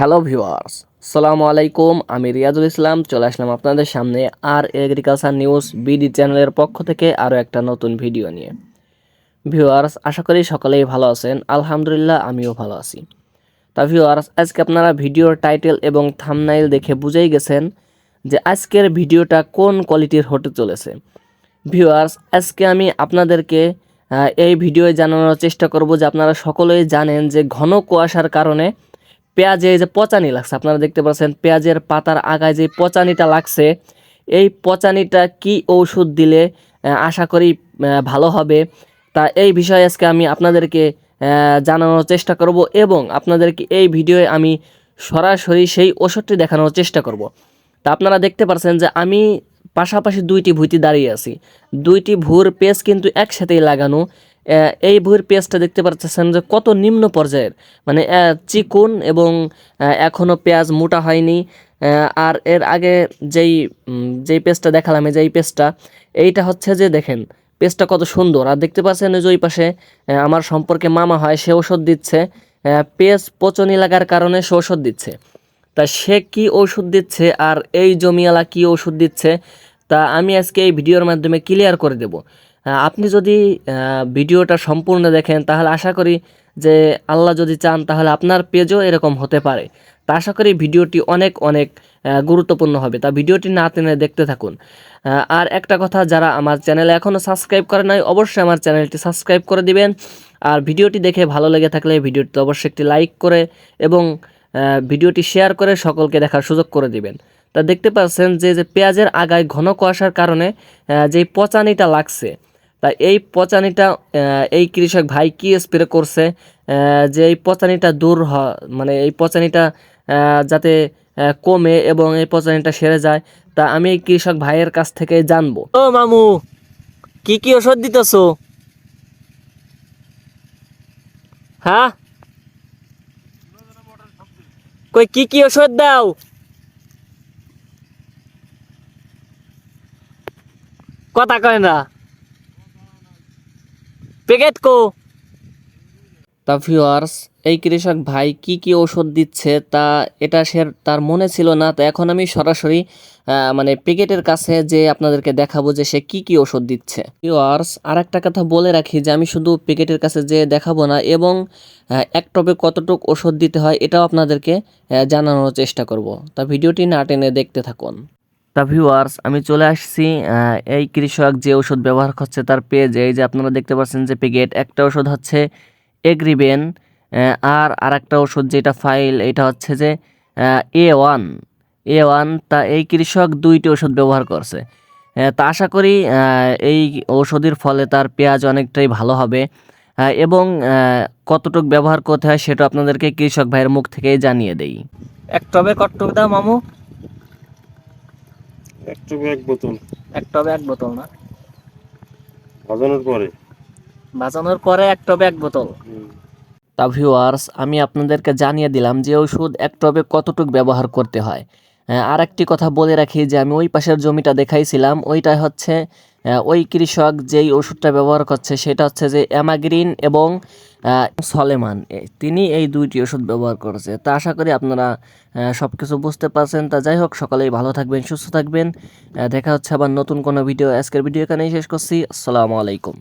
Hello viewers, সালামু আলাইকুম, আমি রিয়াজুল ইসলাম, চলে আসলাম আপনাদের সামনে আর এগ্রিকালচার নিউজ বিডি চ্যানেলের পক্ষ থেকে আরও একটা নতুন ভিডিও নিয়ে। ভিউয়ার্স, আশা করি সকলেই ভালো আছেন, আলহামদুলিল্লাহ আমিও ভালো আছি। তা ভিউয়ার্স, আজকে আপনারা ভিডিওর টাইটেল এবং থামনাইল দেখে বুঝেই গেছেন যে আজকের ভিডিওটা কোন কোয়ালিটির হতে চলেছে। ভিউয়ার্স, আজকে আমি আপনাদেরকে এই ভিডিওয়ে জানানোর চেষ্টা করব যে আপনারা সকলেই জানেন যে ঘন কুয়াশার কারণে পেঁয়াজে এই যে পচানি লাগছে, আপনারা দেখতে পাচ্ছেন পেঁয়াজের পাতার আগায় যে পচানিটা লাগছে, এই পচানিটা কি ঔষধ দিলে আশা করি ভালো হবে? তা এই বিষয়ে আজকে আমি আপনাদেরকে জানানোর চেষ্টা করব এবং আপনাদেরকে এই ভিডিওয়ে আমি সরাসরি সেই ওষুধটি দেখানোর চেষ্টা করব। তা আপনারা দেখতে পাচ্ছেন যে আমি পাশাপাশি দুইটি ভুঁইতে দাঁড়িয়ে আছি। দুইটি ভুর পেজ কিন্তু একসাথেই লাগানো এই ভুঁর পেজটা দেখতে পাচ্ছেন যে কত নিম্ন পর্যায়ের। মানে চিকুন এবং এখনও পেঁয়াজ মোটা হয়নি। আর এর আগে যেই যেই পেজটা দেখালাম, এই যে এই পেজটা, এইটা হচ্ছে যে দেখেন, পেজটা কত সুন্দর। আর দেখতে পাচ্ছেন যে ওই পাশে আমার সম্পর্কে মামা হয়, সে ওষুধ দিচ্ছে। পেজ পচনি লাগার কারণে সে ওষুধ দিচ্ছে। তা সে কি ওষুধ দিচ্ছে আর এই জমিওয়ালা কি ওষুধ দিচ্ছে, তা আমি আজকে এই ভিডিওর মাধ্যমে ক্লিয়ার করে দেব। আপনি যদি ভিডিওটা সম্পূর্ণ দেখেন, তাহলে আশা করি যে আল্লাহ যদি চান, তাহলে আপনার পেজও এরকম হতে পারে। তা আশা করি ভিডিওটি অনেক অনেক গুরুত্বপূর্ণ হবে। তা ভিডিওটি না টেনে দেখতে থাকুন। আর একটা কথা, যারা আমার চ্যানেলে এখনও সাবস্ক্রাইব করে নাই, অবশ্যই আমার চ্যানেলটি সাবস্ক্রাইব করে দিবেন। আর ভিডিওটি দেখে ভালো লেগে থাকলে ভিডিওটি অবশ্যই একটি লাইক করে এবং ভিডিওটি শেয়ার করে সকলকে দেখার সুযোগ করে দিবেন। তা দেখতে পাচ্ছেন যে যে পেঁয়াজের আগায় ঘন কুয়াশার কারণে যেই পচানিটা লাগছে তা এই পচানিটা এই কৃষক ভাই কি স্প্রে করছে যে এই পচানিটা দূর হ মানে এই পচানিটা যাতে কমে এবং এই পচানিটা সেরে যায়, তা আমি এই কৃষক ভাইয়ের কাছ থেকে জানব। ও মামু, কি কি ওষুধ দিতেছো? হ্যাঁ? কই, কি কি ওষুধ দাও? কথা কয় না। প্যাকেট কো। তা ভিউয়ার্স এই কৃষক ভাই কি কি ওষুধ দিচ্ছে তা এটা সে তার মনে ছিল না। তো এখন আমি সরাসরি মানে প্যাকেটের কাছে যে আপনাদেরকে দেখাবো যে সে কি কি ওষুধ দিচ্ছে। ভিউয়ার্স আর একটা কথা বলে রাখি যে আমি শুধু প্যাকেটের কাছে যে দেখাবো না এবং এক টপে কতটুক ওষুধ দিতে হয় এটাও আপনাদেরকে জানানোর চেষ্টা করব। তা ভিডিওটি না টেনে দেখতে থাকুন। তা ভিউয়ার্স আমি চলে আসছি এই কৃষক যে ওষুধ ব্যবহার করছে তার পেজে এই যে আপনারা দেখতে পাচ্ছেন যে প্যাকেট একটা ওষুধ হচ্ছে এগ্রিবেন আর আরেকটা ওষুধ যেটা ফাইল এটা হচ্ছে যে এ ওয়ান এ ওয়ান তা এই কৃষক দুইটি ওষুধ ব্যবহার করছে। তা আশা করি এই ওষুধের ফলে তার পেঁয়াজ অনেকটাই ভালো হবে। এবং কতটুক ব্যবহার করতে হয় সেটা আপনাদেরকে কৃষক ভাইয়ের মুখ থেকেই জানিয়ে দেই। এক টবে কতটুক দাও, মামু। এক বোতল। এক টবে এক বোতল না? ভাজানোর পরে? বাঁচানোর পরে এক টবে এক বোতল। তা ভিউয়ার্স আমি আপনাদেরকে জানিয়ে দিলাম যে ওষুধ এক টবে কতটুক ব্যবহার করতে হয়। আহ, আর একটি কথা বলে রাখি যে আমি ওই পাশের জমিটা দেখাইছিলাম ওইটা হচ্ছে ওই কৃষক যেই ওষুধটা ব্যবহার করছে সেটা হচ্ছে যে অ্যামাগ্রিন এবং সলেমান তিনি এই দুইটি ওষুধ ব্যবহার করেছে। তা আশা করি আপনারা সব কিছু বুঝতে পারছেন। তা যাই হোক, সকালেই ভালো থাকবেন, সুস্থ থাকবেন। দেখা হচ্ছে আবার নতুন কোনো ভিডিও। আজকের ভিডিও এখানেই শেষ করছি। আসসালামু আলাইকুম।